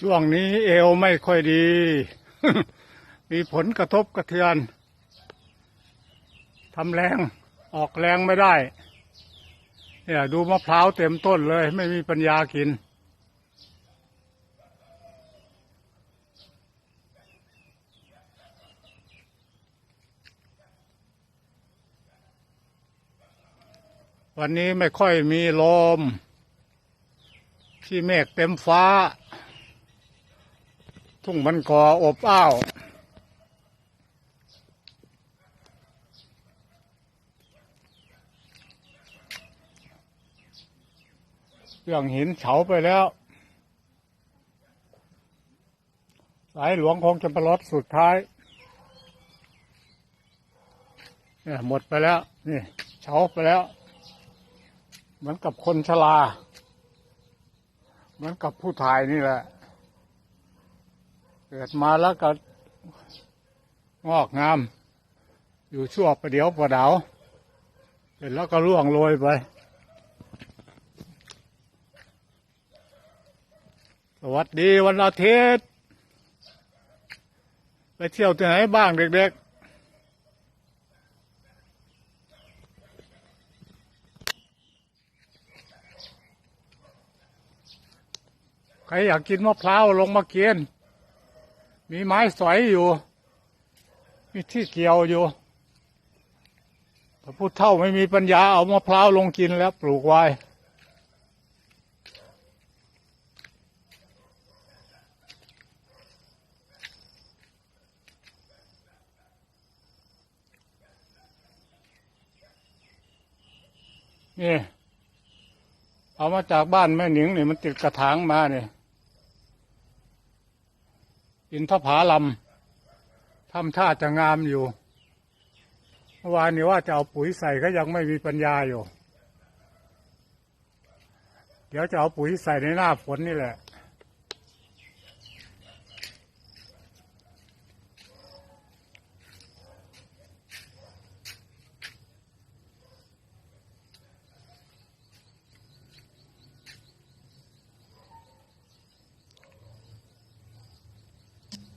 ช่วงนี้เอวไม่ค่อยดี มีผลกระทบกระเทือนทำแรงออกแรงไม่ได้ เนี่ยดูมะพร้าวเต็มต้นเลย ไม่มีปัญญากิน วันนี้ไม่ค่อยมีลมที่เมฆเต็มฟ้า ทุ่งมันก่ออบอ้าว เรื่องหินเฉาไปแล้ว สายหลวงคงจะประลดสุดท้าย เนี่ยหมดไปแล้ว นี่เฉาไปแล้ว เหมือนกับคนชรา เหมือนกับผู้ถ่ายนี่แหละ เกิดมาแล้วก็งอกงาม อยู่ชั่วประเดี๋ยวประดาวเสร็จแล้วก็ร่วงโรยไป สวัสดีวันอาทิตย์ไปเที่ยวที่ไหนบ้างเด็กๆใครอยากกินมะพร้าวลงมากิน มีไม้สอยอยู่ มีที่เกี่ยวอยู่พระพุทธเท่าไม่มีปัญญาเอามะพร้าวลงกินแล้วปลูกไว้นี่เอามาจากบ้านแม่หนิงเนี่ยมันติดกระถางมาเนี่ย อินทผาลำทำท่าจะงามอยู่เมื่อวานนี้ว่าจะเอาปุ๋ยใส่ก็ยังไม่มีปัญญาอยู่ เดี๋ยวจะเอาปุ๋ยใส่ในหน้าฝนนี่แหละ